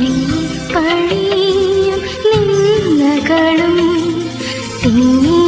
തീപ്പഴിയും നിന്നകളും തീ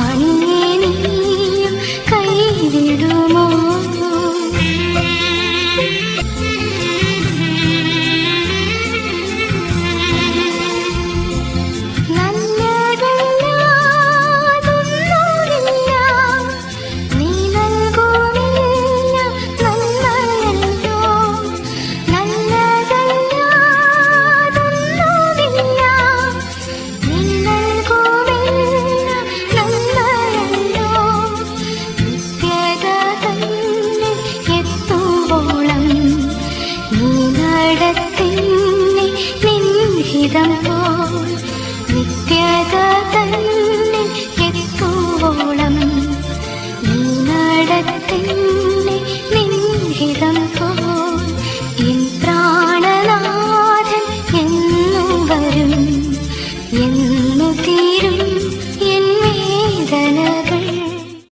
morning ത്യജ